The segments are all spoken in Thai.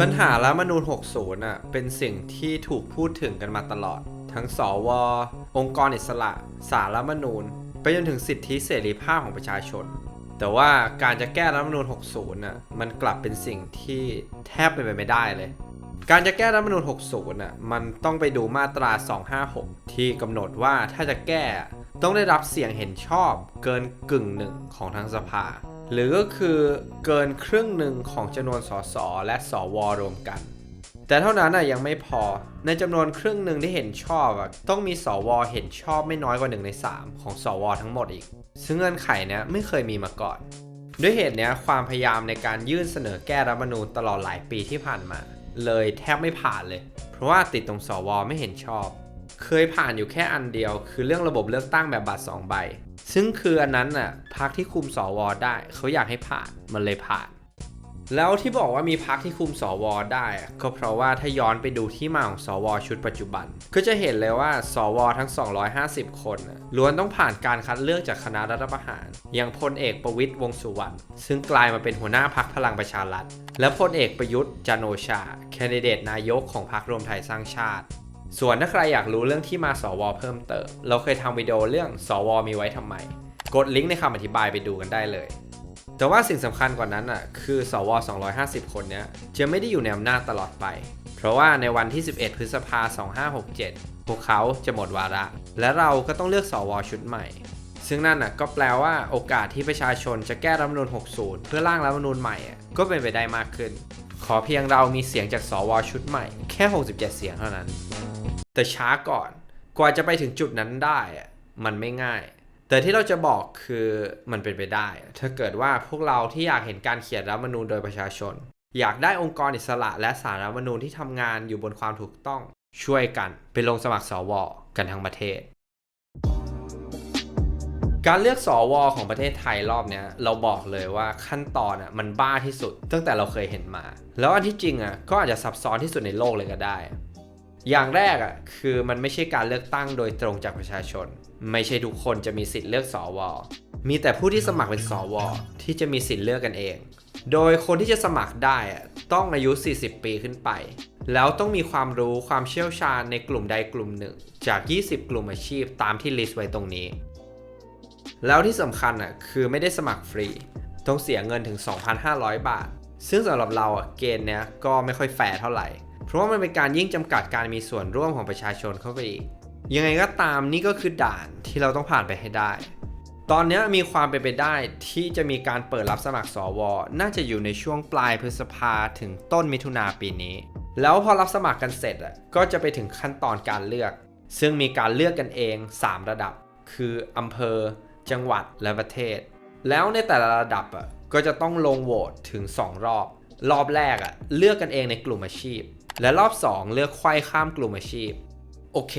ปัญหารัฐมนูญ60อะเป็นสิ่งที่ถูกพูดถึงกันมาตลอด ทั้งสวองค์กรอิสระสารรัฐมนูญ ไปจนถึงสิทธิเสรีภาพของประชาชน แต่ว่าการจะแก้รัฐมนูญ60น่ะมันกลับเป็นสิ่งที่แทบเป็นไปไม่ได้เลย การจะแก้รัฐมนูญ60น่ะมันต้องไปดูมาตรา 256 ที่กำหนดว่าถ้าจะแก้ต้องได้รับเสียงเห็นชอบเกินกึ่งหนึ่งของทั้งสภา หรือก็คือเกินครึ่งหนึ่งของจำนวนสสและสวรวมกัน แต่เท่านั้นน่ะยังไม่พอในจำนวนครึ่งหนึ่งที่เห็นชอบต้องมีสวเห็นชอบไม่น้อยกว่า1ใน3 ของสวทั้งหมดอีก ซึ่งเงื่อนไขนี้ไม่เคยมีมาก่อน ด้วยเหตุนี้ความพยายามในการยื่นเสนอแก้รัฐมนูญตลอดหลายปีที่ผ่านมา เลยแทบไม่ผ่านเลย เพราะว่าติดตรงสวไม่เห็นชอบ เคยผ่านอยู่แค่อันเดียว คือเรื่องระบบเลือกตั้งแบบบัตร2ใบ ซึ่งคืออันนั้นน่ะพรรคที่คุมสวได้เขาอยากให้ผ่านมันเลยผ่าน แล้วที่บอกว่ามีพรรคที่คุมสวได้ ก็เพราะว่าถ้าย้อนไปดูที่มาของสวชุดปัจจุบัน ก็จะเห็นเลยว่าสวทั้ง 250 คนล้วนต้องผ่านการคัดเลือกจากคณะรัฐประหาร อย่างพลเอกประวิตยวงสุวรรณซึ่งกลายมาเป็นหัวหน้าพรรคพลังประชารัฐและพลเอกประยุทธ์จันโอชา แคนดิเดตนายกของพรรครวมไทยสร้างชาติ ส่วนถ้าใครอยากรู้เรื่องที่มาสวเพิ่มเติม เราเคยทำวิดีโอเรื่องสวมีไว้ทำไม กดลิงก์ในคำอธิบายไปดูกันได้เลย แต่ว่าสิ่งสำคัญกว่านั้นอะคือสว 250 คนเนี้ยจะไม่ได้อยู่ในอำนาจตลอดไป เพราะว่าในวันที่ 11 พฤษภา2567 พวกเขาจะหมดวาระ และเราก็ต้องเลือกสวชุดใหม่ ซึ่งนั่นน่ะก็แปลว่าโอกาสที่ประชาชนจะแก้รัฐมนูญ60 เพื่อร่างรัฐมนูญใหม่ก็เป็นไปได้มากขึ้นขอเพียงเรามีเสียงจากสวชุดใหม่ แค่ 67 เสียงเท่านั้น แต่ช้าก่อน กว่าจะไปถึงจุดนั้นได้มันไม่ง่าย แต่ที่เราจะบอกคือมันเป็นไปได้ ถ้าเกิดว่าพวกเราที่อยากเห็นการเขียนรัฐธรรมนูญโดยประชาชน อยากได้องค์กรอิสระและสารรัฐธรรมนูญที่ทำงานอยู่บนความถูกต้องช่วยกันไปลงสมัครสวกันทั้งประเทศ การเลือกสวของประเทศไทยรอบเนี้ยเราบอกเลยว่าขั้นตอนอะมันบ้าที่สุดตั้งแต่เราเคยเห็นมา แล้วอันที่จริงอะก็อาจจะซับซ้อนที่สุดในโลกเลยก็ได้ อย่างแรกอะคือมันไม่ใช่การเลือกตั้งโดยตรงจากประชาชน ไม่ใช่ทุกคนจะมีสิทธิ์เลือกสวมีแต่ผู้ที่สมัครเป็นสวที่จะมีสิทธิ์เลือกกันเอง โดยคนที่จะสมัครได้อะต้องอายุ 40 ปีขึ้นไป แล้วต้องมีความรู้ความเชี่ยวชาญในกลุ่มใดกลุ่มหนึ่ง จาก 20 กลุ่มอาชีพตามที่ลิสต์ไว้ตรงนี้ แล้วที่สำคัญอะคือไม่ได้สมัครฟรี ต้องเสียเงินถึง 2,500 บาท ซึ่งสำหรับเราอะเกณฑ์เนี้ยก็ไม่ค่อยแฟร์เท่าไหร่ ราะว่ามันเป็นการยิ่งจำกัดการมีส่วนร่วมของประชาชนเข้าไปอีก ยังไงก็ตามนี่ก็คือด่านที่เราต้องผ่านไปให้ได้ ตอนนี้มีความเป็นไปได้ที่จะมีการเปิดรับสมัครสว น่าจะอยู่ในช่วงปลายพฤษภาถึงต้นมิถุนาปีนี้ แล้วพอรับสมัครกันเสร็จอะก็จะไปถึงขั้นตอนการเลือก ซึ่งมีการเลือกกันเอง 3 ระดับ คืออำเภอ จังหวัดและประเทศ แล้วในแต่ละระดับอะก็จะต้องลงโหวตถึง 2 รอบ รอบแรกอะเลือกกันเองในกลุ่มอาชีพ และรอบ 2 เลือกไขว้ข้ามกลุ่มอาชีพ โอเค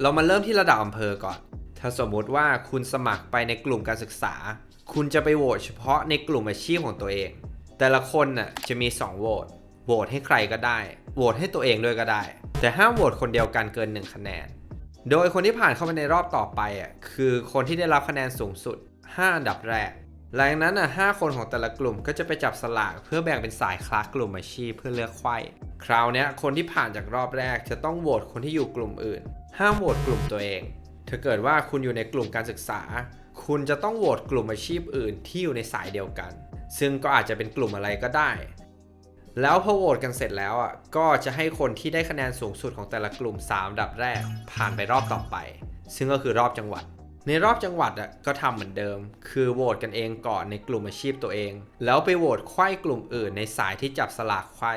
เรามาเริ่มที่ระดับอำเภอก่อน ถ้าสมมุติว่าคุณสมัครไปในกลุ่มการศึกษา คุณจะไปโหวตเฉพาะในกลุ่มอาชีพของตัวเอง แต่ละคนน่ะจะมี 2 โหวต โหวตให้ใครก็ได้ โหวตให้ตัวเองด้วยก็ได้ แต่ห้ามโหวตคนเดียวกันเกิน 1 คะแนน โดยคนที่ผ่านเข้ามาในรอบต่อไปอะคือคนที่ได้รับคะแนนสูงสุด 5 อันดับแรก หลังนั้นอะ5คนของแต่ละกลุ่มก็จะไปจับสลากเพื่อแบ่งเป็นสายคลาสกลุ่มอาชีพเพื่อเลือกไขว้คราวนี้คนที่ผ่านจากรอบแรกจะต้องโหวตคนที่อยู่กลุ่มอื่น ห้ามโหวตกลุ่มตัวเองถ้าเกิดว่าคุณอยู่ในกลุ่มการศึกษา คุณจะต้องโหวตกลุ่มอาชีพอื่นที่อยู่ในสายเดียวกัน ซึ่งก็อาจจะเป็นกลุ่มอะไรก็ได้ แล้วพอโหวตกันเสร็จแล้วอะก็จะให้คนที่ได้คะแนนสูงสุดของแต่ละกลุ่ม3ดับแรก ผ่านไปรอบต่อไป ซึ่งก็คือรอบจังหวัด ในรอบจังหวัดอะก็ทำเหมือนเดิม คือโหวตกันเองก่อนในกลุ่มอาชีพตัวเอง แล้วไปโหวตไข้กลุ่มอื่นในสายที่จับสลากไข้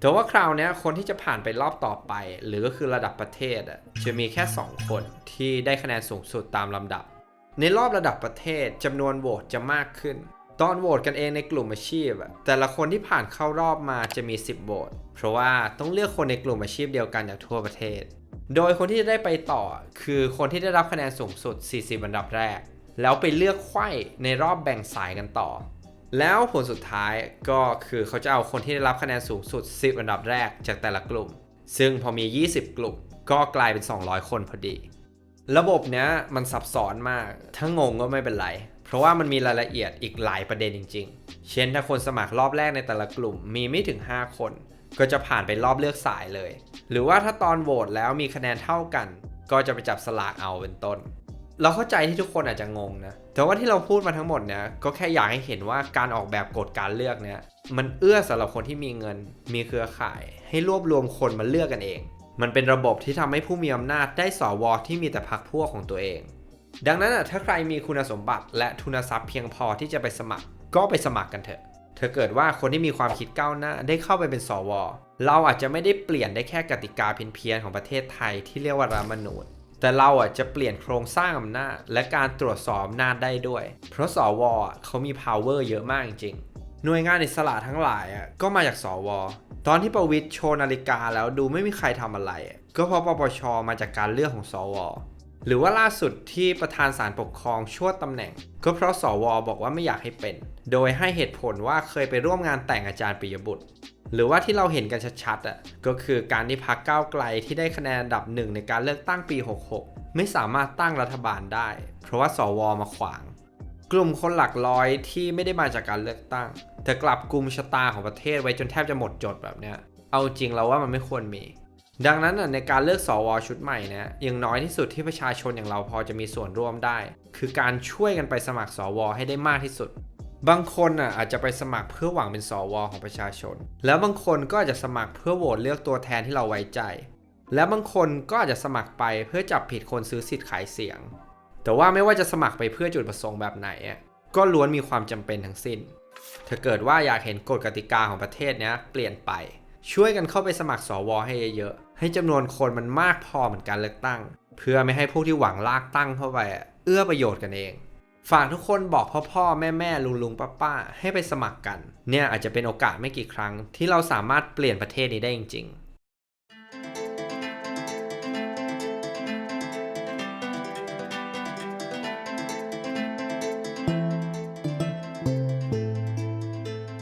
แต่ว่าคราวนี้คนที่จะผ่านไปรอบต่อไป หรือก็คือระดับประเทศอะจะมีแค่ 2 คนที่ได้คะแนนสูงสุดตามลำดับ ในรอบระดับประเทศจำนวนโหวตจะมากขึ้น ตอนโหวตกันเองในกลุ่มอาชีพ แต่ละคนที่ผ่านเข้ารอบมาจะมี 10โหวตเพราะว่าต้องเลือกคนในกลุ่มอาชีพเดียวกันจากทั่วประเทศ โดยคนที่จะได้ไปต่อคือคนที่ได้รับคะแนนสูงสุด 40 อันดับแรก แล้วไปเลือกไข้ในรอบแบ่งสายกันต่อ แล้วผลสุดท้ายก็คือเขาจะเอาคนที่ได้รับคะแนนสูงสุด 10 อันดับแรกจากแต่ละกลุ่ม ซึ่งพอมี 20 กลุ่มก็กลายเป็น 200 คนพอดี ระบบเนี้ยมันซับซ้อนมาก ถ้างงก็ไม่เป็นไร เพราะว่ามันมีรายละเอียดอีกหลายประเด็นจริง ๆ เช่นถ้าคนสมัครรอบแรกในแต่ละกลุ่มมีไม่ถึง 5 คน ก็จะผ่านไปรอบเลือกสายเลย หรือว่าถ้าตอนโหวตแล้วมีคะแนนเท่ากัน ก็จะไปจับสลากเอาเป็นต้น เราเข้าใจที่ทุกคนอาจจะงงนะ แต่ว่าที่เราพูดมาทั้งหมดเนี่ยก็แค่อยากให้เห็นว่าการออกแบบกฎการเลือกเนี่ยมันเอื้อสำหรับคนที่มีเงิน มีเครือข่าย ให้รวบรวมคนมาเลือกกันเอง มันเป็นระบบที่ทำให้ผู้มีอำนาจได้สอวอที่มีแต่พรรคพวกของตัวเอง ดังนั้นถ้าใครมีคุณสมบัติและทุนทรัพย์เพียงพอที่จะไปสมัคร ก็ไปสมัครกันเถอะ ถ้าเกิดว่าคนที่มีความคิดก้าวหน้าได้เข้าไปเป็นสว เราอาจจะไม่ได้เปลี่ยนได้แค่กติกาเพี้ยนๆของประเทศไทยที่เรียกว่ารัฐมนูญแต่เราอะจะเปลี่ยนโครงสร้างอำนาจและการตรวจสอบอำนาจได้ด้วย เพราะสวอเขามี power เยอะมากจริงๆหน่วยงานอิสระทั้งหลายอะก็มาจากสว ตอนที่ประวิตรโชว์นาฬิกาแล้วดูไม่มีใครทำอะไร ก็เพราะปปชมาจากการเลือกของสว หรือว่าล่าสุดที่ประธานศาลปกครองชั่วตำแหน่ง ก็เพราะสว บอกว่าไม่อยากให้เป็น โดยให้เหตุผลว่าเคยไปร่วมงานแต่งอาจารย์ปิยบุตร หรือว่าที่เราเห็นกันชัดๆอะก็คือการที่พักก้าวไกลที่ได้คะแนนอันดับหนึ่งในการเลือกตั้งปี 66 ไม่สามารถตั้งรัฐบาลได้ เพราะว่าสวมาขวาง กลุ่มคนหลักร้อยที่ไม่ได้มาจากการเลือกตั้ง แต่กลับกลุ่มชะตาของประเทศไว้จนแทบจะหมดจดแบบเนี้ยเอาจริงเราว่ามันไม่ควรมีดังนั้นในการเลือกสวชุดใหม่นี่ยอย่งน้อยที่สุดที่ประชาชนอย่างเราพอจะมีส่วนร่วมได้ คือการช่วยกันไปสมัครสวให้ได้มากที่สุด บางคนน่ะอาจจะไปสมัครเพื่อหวังเป็นสวของประชาชน แล้วบางคนก็อาจจะสมัครเพื่อโหวตเลือกตัวแทนที่เราไว้ใจ และบางคนก็อาจจะสมัครไปเพื่อจับผิดคนซื้อสิทธิ์ขายเสียง แต่ว่าไม่ว่าจะสมัครไปเพื่อจุดประสงค์แบบไหนก็ล้วนมีความจำเป็นทั้งสิ้น ถ้าเกิดว่าอยากเห็นกฎกติกาของประเทศเนี้ยเปลี่ยนไป ช่วยกันเข้าไปสมัครสวให้เยอะๆ ให้จำนวนคนมันมากพอเหมือนการเลือกตั้ง เพื่อไม่ให้พวกที่หวังลากตั้งเข้าไป เอื้อประโยชน์กันเอง ฝากทุกคนบอกพ่อพ่อแม่แม่ลุงลุงป้าป้าให้ไปสมัครกัน เนี่ยอาจจะเป็นโอกาสไม่กี่ครั้ง ที่เราสามารถเปลี่ยนประเทศนี้ได้จริงๆ